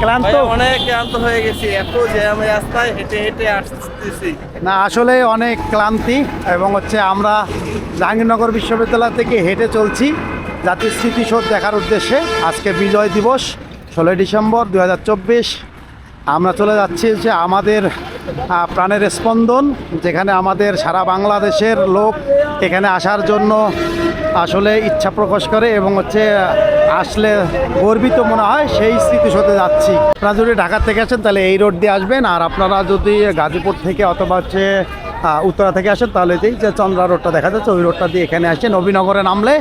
ক্লান্ত। অনেক ক্লান্ত হয়ে গেছি। এত জ্যাম রাস্তায় হেঁটে হেঁটে আসতেছি। না আসলে অনেক ক্লান্তি এবং হচ্ছে আমরা জাহাঙ্গীরনগর বিশ্ববিদ্যালয় থেকে হেঁটে চলছি জাতির স্মৃতিসৌধ দেখার উদ্দেশ্যে। আজকে বিজয় দিবস ষোলোই ডিসেম্বর দুই হাজার চব্বিশ। আমরা চলে যাচ্ছি যে আমাদের প্রাণের স্পন্দন যেখানে আমাদের সারা বাংলাদেশের লোক এখানে আসার জন্য আসলে ইচ্ছা প্রকাশ করে এবং হচ্ছে আসলে গর্বিত মনে হয় সেই স্মৃতিসৌধে যাচ্ছি। আপনারা যদি ঢাকা থেকে আসেন তাহলে এই রোড দিয়ে আসবেন, আর আপনারা যদি গাজীপুর থেকে অথবা হচ্ছে উত্তরা থেকে আসেন তাহলে এই যে চন্দ্রা রোডটা দেখা যাচ্ছে, ওই রোডটা দিয়ে এখানে আসে নবীনগরে নামলে।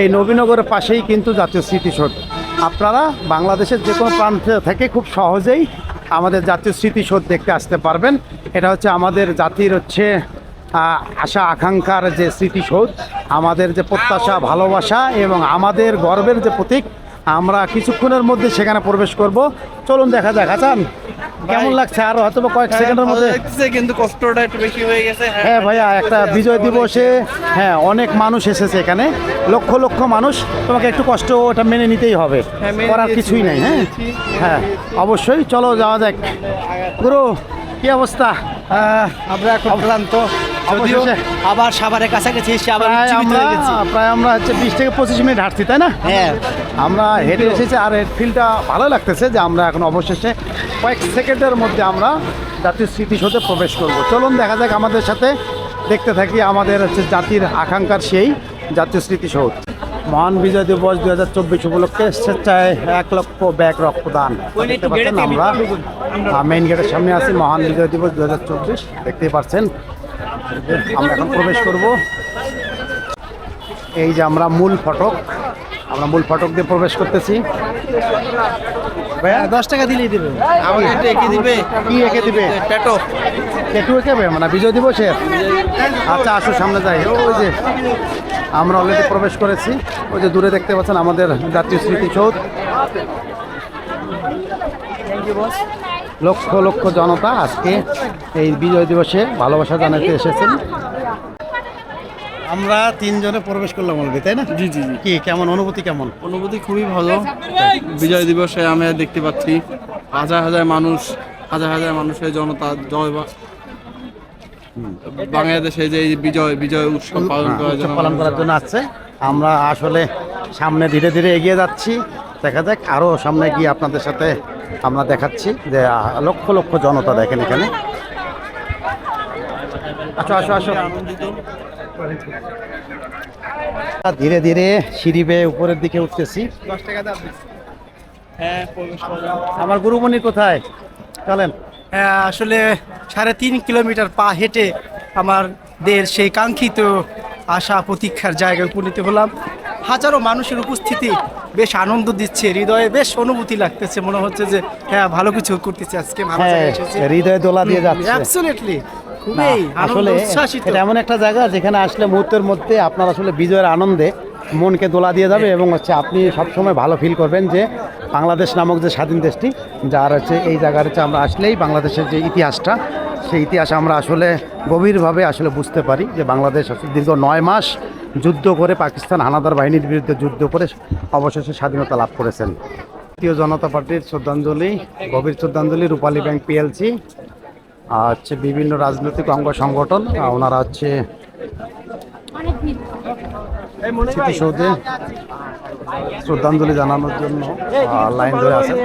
এই নবীনগরের পাশেই কিন্তু জাতীয় স্মৃতিসৌধ। আপনারা বাংলাদেশের যে কোনো প্রান্ত থেকে খুব সহজেই আমাদের জাতীয় স্মৃতিসৌধ দেখতে আসতে পারবেন। এটা হচ্ছে আমাদের জাতির হচ্ছে আশা আকাঙ্ক্ষার যে স্মৃতিসৌধ আমাদের যে প্রত্যাশা ভালোবাসা এবং আমাদের গর্বের যে প্রতীক আমরা কিছুক্ষণের মধ্যে সেখানে প্রবেশ করব। চলুন দেখা যাক। আচান কেমন লাগছে আর হয়তো বা কয়েক সেকেন্ডের মধ্যে? কিন্তু কষ্টটা একটু বেশি হয়ে গেছে। হ্যাঁ ভাইয়া একটা বিজয় দিবসে হ্যাঁ অনেক মানুষ এসেছে এখানে। লক্ষ লক্ষ মানুষ। তোমাকে একটু কষ্ট ওটা মেনে নিতেই হবে। হ্যাঁ, করার কিছুই নাই হ্যাঁ? হ্যাঁ অবশ্যই চলো যাওয়া যাক। গুরু কি অবস্থা? আমরা এখন ক্লান্ত। যদিও অবশেষে আবার সাভারের কাছাকাছি এসে আবার আমরা গেছি। প্রায় আমরা হচ্ছে বিশ থেকে পঁচিশ মিনিট হাঁটছি তাই না? হ্যাঁ। আমরা হেঁটে এসেছি আর এর ফিলটা ভালো লাগতেছে যে আমরা এখন অবশেষে কয়েক সেকেন্ডের মধ্যে আমরা জাতির স্মৃতিসৌধে প্রবেশ করব। চলুন দেখা যাক আমাদের সাথে দেখতে থাকি আমাদের হচ্ছে জাতির আকাঙ্ক্ষার সেই জাতীয় স্মৃতিসৌধ। মহান বিজয় দিবস দুই হাজার চব্বিশ উপলক্ষে স্বেচ্ছায় এক লক্ষ ব্যাগ রক্তদান। দেখতে পাচ্ছেন আমরা মেইন গেটের সামনে আছি মহান বিজয় দিবস দু হাজার চব্বিশ। দেখতেই পাচ্ছেন আমরা এখন প্রবেশ করব। এই যে আমরা মূল ফটক আমরা মূল ফটক দিয়ে প্রবেশ করতেছি। দশ টাকা দিলেই দেবে। আমাকে একটু এঁকে দিবে? কি এঁকে দিবে? ট্যাটো এঁকেবে মানে বিজয় দিবসের আচ্ছা আসো সামনে যাই। ওই যে আমরা অলরেডি প্রবেশ করেছি। ওই যে দূরে দেখতে পাচ্ছেন আমাদের জাতীয় স্মৃতিসৌধ। লক্ষ লক্ষ জনতা আজকে এই বিজয় দিবসে ভালোবাসা জানাতে এসেছেন। আমরা তিনজনে প্রবেশ করলাম অলরেডি তাই না? জি জি জি। কি কেমন? অনুভূতি কেমন? অনুভূতি খুবই ভালো। বিজয় দিবসে আমরা দেখতে পাচ্ছি হাজার হাজার মানুষ হাজার হাজার মানুষের জনতা জয় বা- বাংলাদেশে যে এই বিজয় বিজয় উৎসব পালন করার জন্য পালন করার জন্য আসছে আমরা আসলে সামনে ধীরে ধীরে এগিয়ে যাচ্ছি। দেখা যাক আরও সামনে গিয়ে আপনাদের সাথে আমরা দেখাচ্ছি যে লক্ষ লক্ষ জনতা দেখেন এখানে। আসো আসো আসো। ধীরে ধীরে সিঁড়ি বেয়ে উপরের দিকে উঠতেছি। আমার গুরুমণি কোথায়? চলেন। হ্যাঁ, আসলে সাড়ে তিন কিলোমিটার পা হেঁটে আমার দের সেই কাঙ্ক্ষিত আশা প্রতীক্ষার জায়গায় উপনীত হলাম। হাজারো মানুষের উপস্থিতি বেশ আনন্দ দিচ্ছে হৃদয়ে বেশ অনুভূতি লাগতেছে মনে হচ্ছে যে হ্যাঁ ভালো কিছু করতেছে আজকে হ্যাঁ হৃদয় দোলা দিয়ে যাচ্ছে। খুবই আসলে এটা এমন একটা জায়গা যেখানে আসলে মুহূর্তের মধ্যে আপনার আসলে বিজয়ের আনন্দে মনকে দোলা দিয়ে যাবে এবং হচ্ছে আপনি সবসময় ভালো ফিল করবেন যে বাংলাদেশ নামক যে স্বাধীন দেশটি যার হচ্ছে এই জায়গার হচ্ছে আমরা আসলেই বাংলাদেশের যে ইতিহাসটা সেই ইতিহাস আমরা আসলে গভীরভাবে আসলে বুঝতে পারি যে বাংলাদেশ দীর্ঘ নয় মাস যুদ্ধ করে পাকিস্তান হানাদার বাহিনীর বিরুদ্ধে যুদ্ধ করে অবশেষে স্বাধীনতা লাভ করেছেন। ভারতীয় জনতা পার্টির শ্রদ্ধাঞ্জলি, গভীর শ্রদ্ধাঞ্জলি, রূপালী ব্যাংক পিএলসি, আর হচ্ছে বিভিন্ন রাজনৈতিক অঙ্গ সংগঠন ওনারা হচ্ছে স্মৃতিসৌধে শ্রদ্ধাঞ্জলি জানানোর জন্য লাইন ধরে আছেন।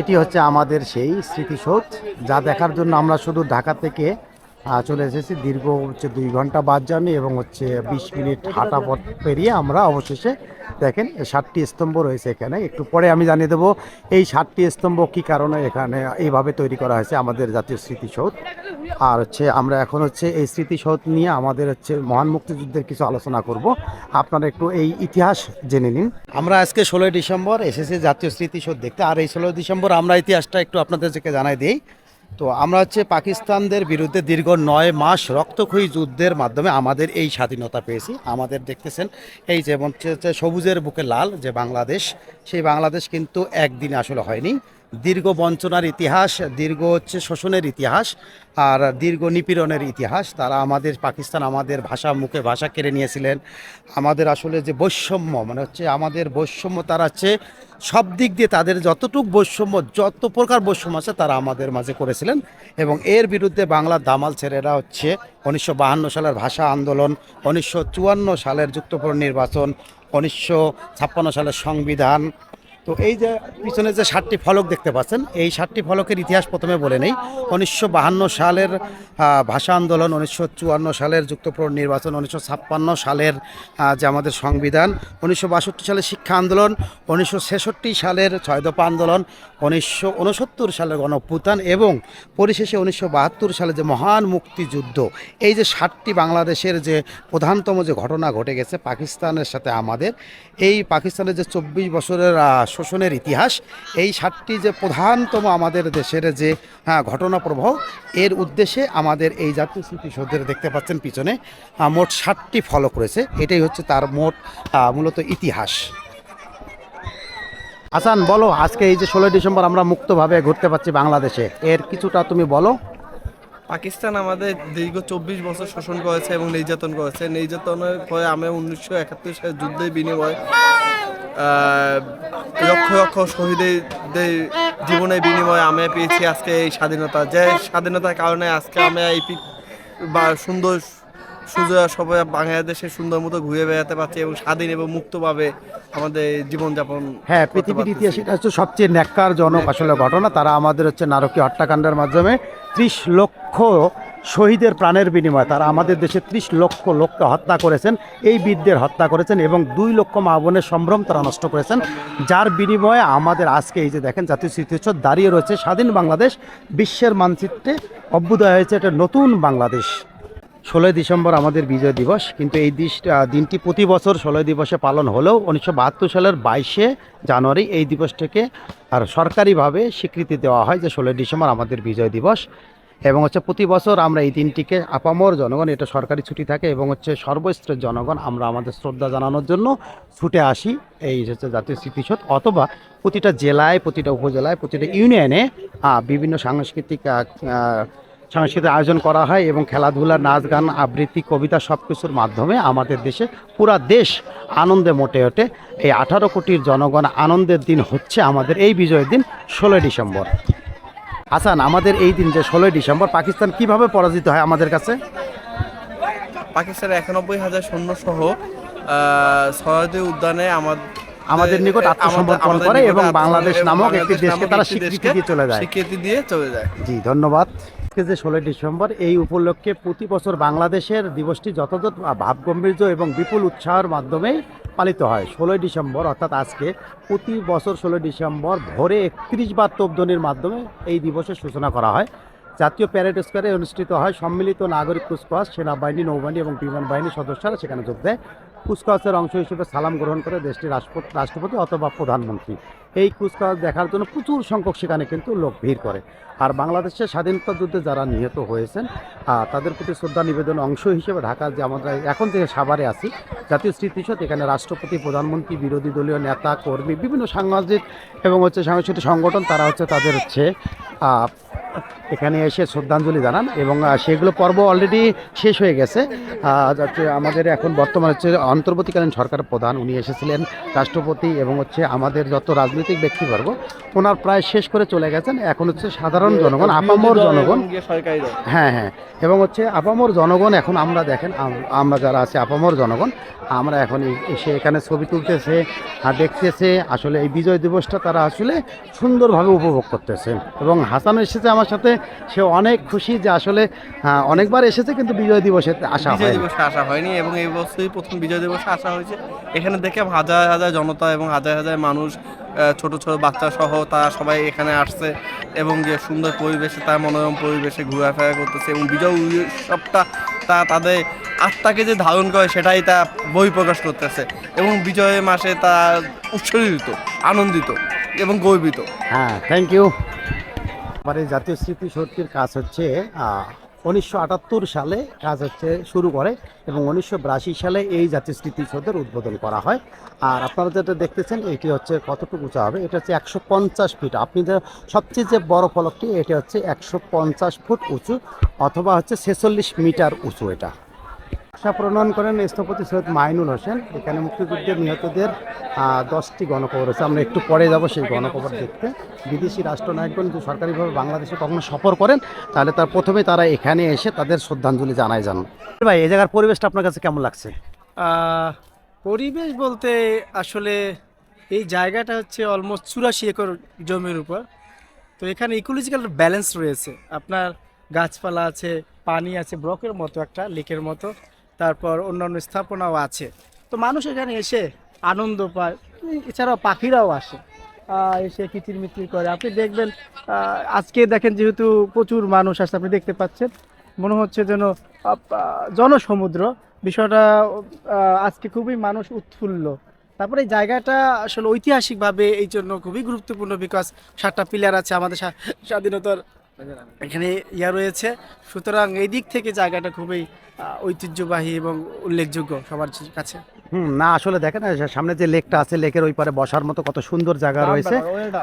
এটি হচ্ছে আমাদের সেই স্মৃতিসৌধ, যা দেখার জন্য আমরা শুধু ঢাকা থেকে চলে এসেছি। দীর্ঘ হচ্ছে দুই ঘণ্টা বাদ জার্নি এবং হচ্ছে বিশ মিনিট হাঁটা পথ পেরিয়ে আমরা অবশেষে দেখেন ষাটটি স্তম্ভ রয়েছে এখানে। একটু পরে আমি জানিয়ে দেবো এই ষাটটি স্তম্ভ কী কারণে এখানে এইভাবে তৈরি করা হয়েছে আমাদের জাতীয় স্মৃতিসৌধ। আর হচ্ছে আমরা এখন হচ্ছে এই স্মৃতিসৌধ নিয়ে আমাদের হচ্ছে মহান মুক্তিযুদ্ধের কিছু আলোচনা করব। আপনারা একটু এই ইতিহাস জেনে নিন। আমরা আজকে ষোলোই ডিসেম্বর এসেছি জাতীয় স্মৃতিসৌধ দেখতে। আর এই ষোলোই ডিসেম্বর আমরা ইতিহাসটা একটু আপনাদেরকে জানাই দিই। তো আমরা হচ্ছে পাকিস্তানদের বিরুদ্ধে দীর্ঘ নয় মাস রক্তক্ষয়ী যুদ্ধের মাধ্যমে আমাদের এই স্বাধীনতা পেয়েছি। আমাদের দেখতেছেন, এই যে সবুজের বুকে লাল যে বাংলাদেশ, সেই বাংলাদেশ কিন্তু একদিনে আসলে হয়নি। দীর্ঘ বঞ্চনার ইতিহাস, দীর্ঘ হচ্ছে শোষণের ইতিহাস আর দীর্ঘ নিপীড়নের ইতিহাস। তারা আমাদের, পাকিস্তান আমাদের ভাষা, মুখে ভাষা কেড়ে নিয়েছিলেন। আমাদের আসলে যে বৈষম্য মানে হচ্ছে আমাদের বৈষম্য তারা হচ্ছে সব দিক দিয়ে তাদের যতটুক বৈষম্য, যত প্রকার বৈষম্য আছে তারা আমাদের মাঝে করেছিলেন এবং এর বিরুদ্ধে বাংলার দামাল ছেলেরা হচ্ছে উনিশশো সালের ভাষা আন্দোলন, উনিশশো চুয়ান্ন সালের যুক্তপূর্ণ নির্বাচন, উনিশশো ছাপ্পান্ন সালের সংবিধান তো এই যে পিছনে যে সাতটি ফলক দেখতে পাচ্ছেন, এই সাতটি ফলকের ইতিহাস প্রথমে বলে নেই। উনিশশো সালের ভাষা আন্দোলন, উনিশশো চুয়ান্ন সালের যুক্তপ্রহর নির্বাচন, উনিশশো ছাপ্পান্ন সালের যে আমাদের সংবিধান, উনিশশো বাষট্টি সালের শিক্ষা আন্দোলন, উনিশশো ছেষট্টি সালের ছয় দফা আন্দোলন, উনিশশো উনসত্তর সালের গণঅভ্যুত্থান এবং পরিশেষে উনিশশো বাহাত্তর সালে যে মহান মুক্তিযুদ্ধ, এই যে ষাটটি বাংলাদেশের যে প্রধানতম যে ঘটনা ঘটে গেছে, পাকিস্তানের সাথে আমাদের এই পাকিস্তানের যে চব্বিশ বছরের শোষণের ইতিহাস এই ষাটটি যে প্রধানতম আমাদের দেশের যে হ্যাঁ, ঘটনা প্রবাহ এর উদ্দেশ্যে আমাদের এই জাতীয় স্মৃতিসৌধের দেখতে পাচ্ছেন পিছনে মোট ষাটটি ফলক রয়েছে। এটাই হচ্ছে তার মোট মূলত ইতিহাস। হাসান বলো আজকে এই যে ষোলোই ডিসেম্বর আমরা মুক্তভাবে ঘুরতে পারছি বাংলাদেশে এর কিছুটা তুমি বলো। পাকিস্তান আমাদের দীর্ঘ চব্বিশ বছর শোষণ করেছে এবং নির্যাতন করেছে। নির্যাতনের পরে আমি উনিশশো একাত্তর সালে যুদ্ধের বিনিময় লক্ষ লক্ষ শহীদদের জীবনের বিনিময়ে আমি পেয়েছি আজকে এই স্বাধীনতা। যে স্বাধীনতার কারণে আজকে আমি এই বা সুন্দর সুযোগ সবাই বাংলাদেশে সুন্দর মতো ঘুরে বেড়াতে পারছে এবং স্বাধীন এবং মুক্তভাবে আমাদের জীবনযাপন হ্যাঁ পৃথিবীর। ইতিহাসে এটা হচ্ছে সবচেয়ে ন্যাক্কারজনক আসলে ঘটনা। তারা আমাদের হচ্ছে নারকীয় হত্যাকাণ্ডের মাধ্যমে ত্রিশ লক্ষ শহীদের প্রাণের বিনিময়ে তারা আমাদের দেশে ত্রিশ লক্ষ লোককে হত্যা করেছেন এই বীরদের হত্যা করেছেন এবং দুই লক্ষ মা বোনের সম্ভ্রম তারা নষ্ট করেছেন যার বিনিময়ে আমাদের আজকে এই যে দেখেন জাতীয় স্মৃতিচ্ছর দাঁড়িয়ে রয়েছে স্বাধীন বাংলাদেশ বিশ্বের মানচিত্রে অভ্যুদয় হয়েছে একটা নতুন বাংলাদেশ। ষোলোই ডিসেম্বর আমাদের বিজয় দিবস, কিন্তু এই দিনটি প্রতি বছর ষোলোই দিবসে পালন হলেও উনিশশো বাহাত্তর সালের বাইশে জানুয়ারি এই দিবসটিকে আর সরকারিভাবে স্বীকৃতি দেওয়া হয় যে ষোলোই ডিসেম্বর আমাদের বিজয় দিবস। এবং হচ্ছে প্রতি বছর আমরা এই দিনটিকে আপামর জনগণ, এটা সরকারি ছুটি থাকে, এবং হচ্ছে সর্বস্তরের জনগণ আমরা আমাদের শ্রদ্ধা জানানোর জন্য ছুটে আসি এই হচ্ছে জাতীয় স্মৃতিসৌধ। অথবা প্রতিটা জেলায়, প্রতিটা উপজেলায়, প্রতিটা ইউনিয়নে বিভিন্ন সাংস্কৃতিক সাংস্কৃতিক আয়োজন করা হয় এবং খেলাধুলা নাচ গান আবৃত্তি কবিতা সব কিছুর মাধ্যমে আমাদের দেশে পুরা দেশ আনন্দে মোটে ওঠে। এই আঠারো কোটির জনগণ আনন্দের দিন হচ্ছে আমাদের এই বিজয়ের দিন ষোলোই ডিসেম্বর। হাসান আমাদের এই দিন যে ষোলোই ডিসেম্বর পাকিস্তান কীভাবে পরাজিত হয় আমাদের কাছে? পাকিস্তানের একানব্বই হাজার সৈন্য সহ সরহদি উদ্যানে আমাদের আমাদের নিকট আত্মসমর্পণ করে এবং বাংলাদেশ নামক একটি দেশকে তারা স্বীকৃতি দিয়ে চলে যায়। স্বীকৃতি দিয়ে চলে যায়। জি ধন্যবাদ। আজকে যে ষোলোই ডিসেম্বর, এই উপলক্ষে প্রতি বছর বাংলাদেশের দিবসটি যথাযথ ভাবগম্ভীর্য এবং বিপুল উৎসাহের মাধ্যমেই পালিত হয়। ষোলোই ডিসেম্বর, অর্থাৎ আজকে প্রতি বছর ষোলোই ডিসেম্বর ভোরে একত্রিশ বার তোপধ্বনির মাধ্যমে এই দিবসের সূচনা করা হয়। জাতীয় প্যারেড স্কোয়ারে অনুষ্ঠিত হয় সম্মিলিত নাগরিক কুচকাওয়াজ, সেনাবাহিনী, নৌবাহিনী এবং বিমান বাহিনীর সদস্যরা সেখানে যোগ দেয়। কুচকাওয়াজের অংশ হিসেবে সালাম গ্রহণ করে দেশটির রাষ্ট্রপতি রাষ্ট্রপতি অথবা প্রধানমন্ত্রী। এই কুচকাওয়াজ দেখার জন্য প্রচুর সংখ্যক সেখানে কিন্তু লোক ভিড় করে। আর বাংলাদেশের স্বাধীনতা যুদ্ধে যারা নিহত হয়েছেন তাদের প্রতি শ্রদ্ধা নিবেদন অংশ হিসেবে ঢাকা যে আমরা এখন যে সাভারে আছি, জাতীয় স্মৃতিসৌধ, এখানে রাষ্ট্রপতি, প্রধানমন্ত্রী, বিরোধী দলীয় নেতা, কর্মী, বিভিন্ন সাংবাদিক এবং হচ্ছে সাংস্কৃতিক সংগঠন, তারা হচ্ছে তাদের হচ্ছে এখানে এসে শ্রদ্ধাঞ্জলি জানান এবং সেগুলো পর্ব অলরেডি শেষ হয়ে গেছে। আমাদের এখন বর্তমান হচ্ছে অন্তর্বর্তীকালীন সরকার প্রধান, উনি এসেছিলেন, রাষ্ট্রপতি এবং হচ্ছে আমাদের যত রাজনৈতিক ব্যক্তিবর্গ, ওনার প্রায় শেষ করে চলে গেছেন। এখন হচ্ছে সাধারণ জনগণ আপামর জনগণ। হ্যাঁ হ্যাঁ। এবং হচ্ছে আপামর জনগণ এখন আমরা দেখেন আমরা যারা আছি আপামর জনগণ আমরা এখন এসে এখানে ছবি তুলতেছে আর দেখতেছে আসলে এই বিজয় দিবসটা তারা আসলে সুন্দরভাবে উপভোগ করতেছে। এবং হাসান এসেছে আমার সাথে সে অনেক খুশি যে আসলে অনেকবার এসেছে কিন্তু বিজয় দিবসে আসা বিজয় হয় দিবসে আসা হয়নি এবং এই বছরই প্রথম বিজয় দিবসে আসা হয়েছে। এখানে দেখে হাজার হাজার জনতা এবং হাজার হাজার মানুষ ছোট ছোট বাচ্চা সহ তারা সবাই এখানে আসছে এবং যে সুন্দর পরিবেশে তার মনোরম পরিবেশে ঘোরাফেরা করতেছে এবং বিজয় উৎসবটা তা তাদের আত্মাকে যে ধারণ করে সেটাই তা বই প্রকাশ করতেছে এবং বিজয়ের মাসে তা উৎসর্গিত, আনন্দিত এবং গর্বিত। হ্যাঁ থ্যাংক ইউ আমার এই জাতীয় স্মৃতিশক্তির কাজ হচ্ছে উনিশশো আটাত্তর সালে কাজ হচ্ছে শুরু করে এবং উনিশশো বিরাশি সালে এই জাতীয় স্মৃতিসৌধের উদ্বোধন করা হয়। আর আপনারা যেটা দেখতেছেন, এটি হচ্ছে কতটুকু উঁচা হবে? এটা হচ্ছে একশো পঞ্চাশ ফিট। আপনি যে সবচেয়ে যে বড় ফলকটি, এটি হচ্ছে একশো পঞ্চাশ ফুট উঁচু অথবা হচ্ছে ছেচল্লিশ মিটার উঁচু এটা। আশা প্রণয়ন করেন স্থপতি সৈয়দ মাইনুল হোসেন। এখানে মুক্তিযুদ্ধের নিহতদের দশটি গণকবর আছে। আমরা একটু পরে যাব সেই গণকবর দেখতে। বিদেশি রাষ্ট্রনায়কগণ যদি সরকারিভাবে বাংলাদেশে কখনো সফর করেন তাহলে তার প্রথমে তারা এখানে এসে তাদের শ্রদ্ধাঞ্জলি জানায় যান। ভাই এই জায়গার পরিবেশটা আপনার কাছে কেমন লাগছে? পরিবেশ বলতে আসলে এই জায়গাটা হচ্ছে অলমোস্ট চুরাশি একর জমির উপর। তো এখানে ইকোলজিক্যাল ব্যালেন্স রয়েছে। আপনার গাছপালা আছে পানি আছে ব্রকের মতো একটা লেকের মতো। তারপর অন্যান্য স্থাপনাও আছে। তো মানুষ এখানে এসে আনন্দ পায়। এছাড়াও পাখিরাও আসে। এসে কিচিরমিচির করে। আপনি দেখবেন আজকে দেখেন যেহেতু প্রচুর মানুষ আসছে আপনি দেখতে পাচ্ছেন। মনে হচ্ছে যেন জনসমুদ্র। বিষয়টা আজকে খুবই মানুষ উৎফুল্ল। তারপরে এই জায়গাটা আসলে ঐতিহাসিকভাবে এই জন্য খুবই গুরুত্বপূর্ণ বিকজ সাতটা পিলার আছে আমাদের স্বা- স্বাধীনতার এখানে ইয়া রয়েছে। সুতরাং এই দিক থেকে জায়গাটা খুবই ঐতিহ্যবাহী এবং উল্লেখযোগ্য সবার কাছে। হুম না আসলে দেখেন সামনে যে লেকটা আছে লেকের ওই পারে বসার মতো কত সুন্দর জায়গা রয়েছে।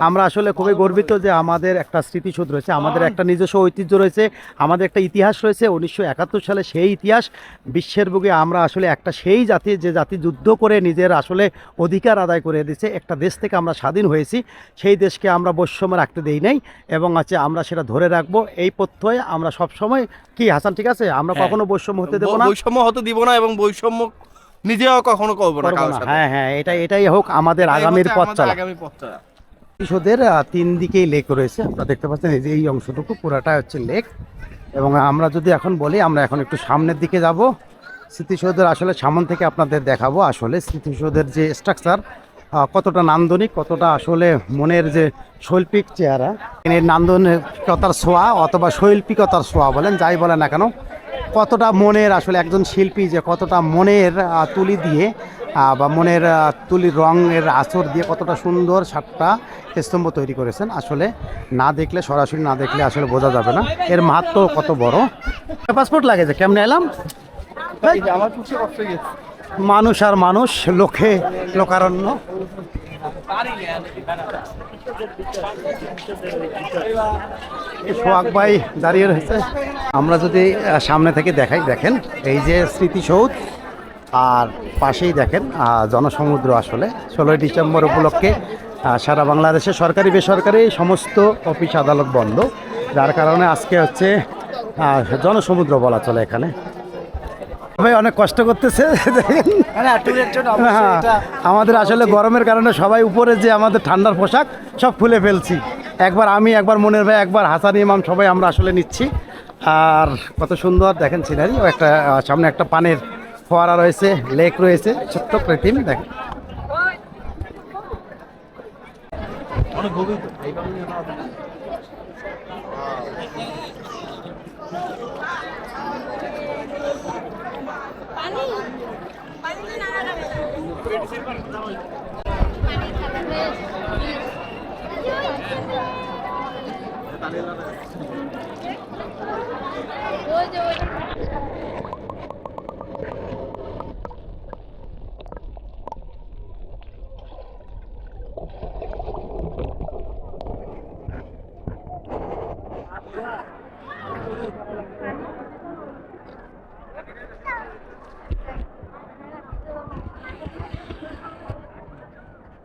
আমরা আসলে খুবই গর্বিত যে আমাদের একটা স্মৃতিসৌধ রয়েছে আমাদের একটা নিজস্ব ঐতিহ্য রয়েছে আমাদের একটা ইতিহাস রয়েছে উনিশশো একাত্তর সালে সেই ইতিহাস বিশ্বের বুকে আমরা আসলে একটা সেই জাতি যে জাতি যুদ্ধ করে নিজের আসলে অধিকার আদায় করে দিয়েছে একটা দেশ থেকে আমরা স্বাধীন হয়েছি সেই দেশকে আমরা বৈষম্য রাখতে দেই নাই এবং আছে আমরা সেটা ধরে রাখব এই পথ্যে আমরা সব সময় কি হাসান ঠিক আছে? আমরা হ্যাঁ। কখনো বৈষম্য হতে দেবো না। বৈষম্য হতে দিব না এবং বৈষম্য নিজেও কখনো করব না করব কারোর না। সাথে। হ্যাঁ হ্যাঁ এটা এটাই হোক আমাদের এটাই আগামীর হচ্ছে পথ আমাদের চলা। আগামী পথ চলা। প্রতিশোধের আহ, তিন দিকেই লেক রয়েছে। আপনারা দেখতে পাচ্ছেন এই যে এই অংশটুকু পুরাটা হচ্ছে লেক এবং আমরা যদি এখন বলি আমরা এখন একটু সামনের দিকে যাব। স্মৃতিসৌধের আসলে সামন থেকে আপনাদের দেখাবো। আসলে স্মৃতিসৌধের যে স্ট্রাকচার কতটা নান্দনিক, কতটা আসলে মনের যে শৈল্পিক চেহারা এর নান্দনিকতার ছোঁয়া অথবা শৈল্পিকতার ছোঁয়া বলেন, যাই বলেন না কেন, কতটা মনের আসলে একজন শিল্পী যে কতটা মনের তুলি দিয়ে বা মনের তুলির রঙের আঁচড় দিয়ে কতটা সুন্দর সাতটা স্তম্ভ তৈরি করেছেন, আসলে না দেখলে, সরাসরি না দেখলে আসলে বোঝা যাবে না। এর মাহাত্ম কত বড়? পাসপোর্ট লাগে যে, কেমনে এলাম? আমার কষ্ট গেছে। মানুষ আর মানুষ, লোকে লোকারণ্য। সোহাগ ভাই দাঁড়িয়ে রয়েছে। আমরা যদি সামনে থেকে দেখাই, দেখেন, এই যে স্মৃতিসৌধ, আর পাশেই দেখেন জনসমুদ্র আসলে। ষোলোই ডিসেম্বর উপলক্ষে সারা বাংলাদেশে সরকারি, বেসরকারি সমস্ত অফিস আদালত বন্ধ। যার কারণে আজকে হচ্ছে জনসমুদ্র বলা চলে এখানে। ভাই অনেক কষ্ট করতেছে। হ্যাঁ আমাদের আসলে গরমের কারণে সবাই উপরে যে আমাদের ঠান্ডার পোশাক সব খুলে ফেলছি। একবার আমি একবার মনের ভাই একবার হাসান ইমাম সবাই আমরা আসলে নিচ্ছি। আর কত সুন্দর দেখেন সিনারি ও একটা সামনে একটা পানের ফোয়ারা রয়েছে লেক রয়েছে ছোট্ট কৃত্রিম দেখেন। পানি পানি না লাগাবে ওই যে ওই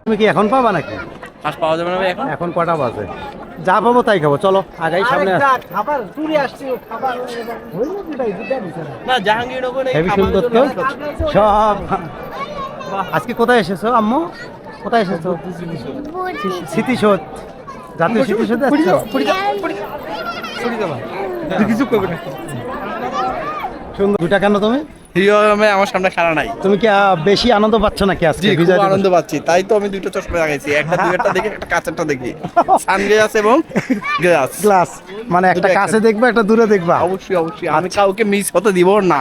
তুমি কি এখন পাবা নাকি? হাঁস পাওয়া যাবে না এখন? এখন কটা বাজে? যা পাবো তাই খাব চলো আগাই সামনে খাবার আসছি খাবার না। না জাহাঙ্গীরনগর হেভি সুন্দর তো সব আজকে কোথায় এসেছ আম্মু? কোথায় এসেছ? স্মৃতিসৌধ। জাতীয় স্মৃতিসৌধ সুন্দর। দুটা কেন তুমি? হিরো আলমে আমার সামনে খাড়া নাই। তুমি কি বেশি আনন্দ পাচ্ছ নাকি আজকে? বিজয় আনন্দ পাচ্ছি। তাই তো আমি দুটো চশমা লাগাইছি। একটা দুইটা দেখি একটা কাঁচেরটা দেখি। সানগ্লাস এবং গ্লাস। গ্লাস। মানে একটা কাছে। দেখবা একটা দূরে দেখবা। অবশ্যই অবশ্যই। আমি কাউকে মিস হতে দিব না।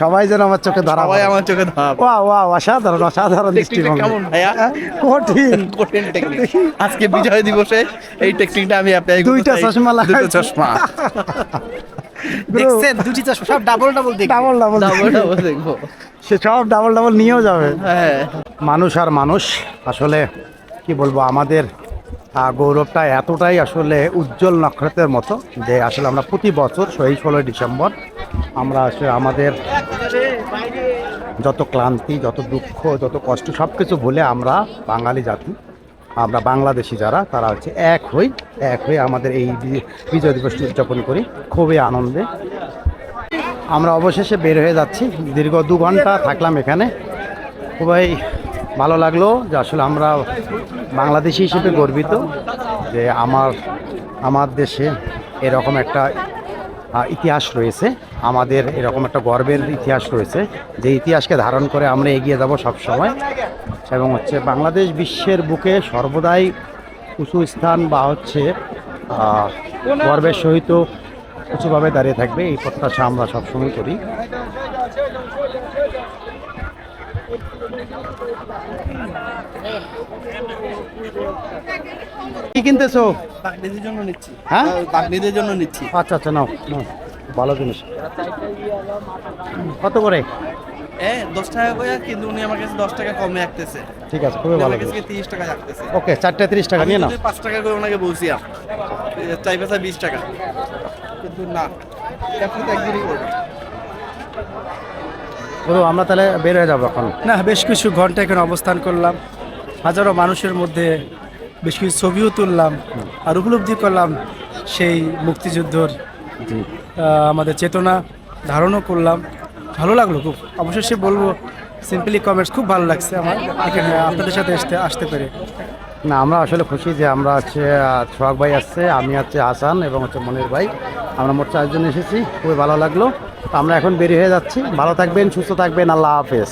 সবাই যেন আমার চোখে ধরা সবাই আমার চোখে ধরা ওয়া ওয়া অসাধারণ অসাধারণ দৃষ্টিভঙ্গি। কেমন ভাইয়া? হ্যাঁ, কঠিন। কঠিন টেকনিক আজকে বিজয় দিবসে এই টেকনিকটা আমি অ্যাপ্লাই দুইটা চশমা লাগাইছি। দুটো চশমা। দেখছেন দুটি চাষ সব ডাবল ডাবল দেখ ডাবল ডাবল ডাবল ডাবল দেখব। সে সব ডাবল ডাবল নিয়েও যাবে। হ্যাঁ। মানুষ আর মানুষ আসলে কি বলব আমাদের গৌরবটা এতটাই আসলে উজ্জ্বল নক্ষত্রের মতো যে আসলে আমরা প্রতি বছর সেই ষোলোই ডিসেম্বর আমরা আসলে আমাদের যত ক্লান্তি যত দুঃখ যত কষ্ট সব কিছু ভুলে আমরা বাঙালি জাতি। আমরা বাংলাদেশি যারা, তারা হচ্ছে এক হই, এক হয়ে আমাদের এই বিজয় দিবসটি উদযাপন করি। খুবই আনন্দে। আমরা অবশেষে বের হয়ে যাচ্ছি। দীর্ঘ দু ঘণ্টা থাকলাম এখানে। খুবই ভালো লাগল যে আসলে আমরা বাংলাদেশি হিসেবে গর্বিত যে আমার আমার দেশে এরকম একটা ইতিহাস রয়েছে। আমাদের এরকম একটা গর্বের ইতিহাস রয়েছে। যে ইতিহাসকে ধারণ করে আমরা এগিয়ে যাব সব সময় এবং হচ্ছে বাংলাদেশ বিশ্বের বুকে সর্বদাই উঁচু স্থান বা হচ্ছে গর্বের সহিত উঁচুভাবে দাঁড়িয়ে থাকবে এই প্রত্যাশা আমরা সবসময় করি। কি কিনতেছো? বাগনিদের জন্য নিচ্ছি। হ্যাঁ? বাগনিদের জন্য নিচ্ছি। আচ্ছা আচ্ছা নাও নাও ভালো জিনিস। কত করে? এ দশ টাকা করে কিন্তু উনি আমার কাছে দশ টাকা কমে রাখতেছে ঠিক আছে খুবই ভালো আমার কাছে তিরিশ টাকা রাখতেছে ওকে চারটে তিরিশ টাকা নিয়ে নাও। পাঁচ টাকা করে ওনাকে বলছিলাম চাই পেশা বিশ টাকা। কিন্তু না আপনি তো একদিনই করবেন। বলো আমরা তাহলে বের হয়ে যাব এখন। না বেশ কিছু ঘণ্টা এখানে অবস্থান করলাম। হাজারো মানুষের মধ্যে বেশ কিছু ছবিও তুললাম আর উপলব্ধি করলাম সেই মুক্তিযুদ্ধর আমাদের চেতনা ধারণও করলাম। ভালো লাগল, খুব অবশেষে বলব সিম্পলি কমেন্টস খুব ভালো লাগছে আমার এখানে আপনাদের সাথে আসতে আসতে পেরে। না, আমরা আসলে খুশি যে আমরা হচ্ছে সোহাগ ভাই আসছে, আমি হচ্ছে হাসান এবং হচ্ছে মনির ভাই। আমরা মোট চারজন এসেছি, খুবই ভালো লাগল। আমরা এখন বেরিয়ে হয়ে যাচ্ছি। ভালো থাকবেন, সুস্থ থাকবেন, আল্লাহ হাফেজ।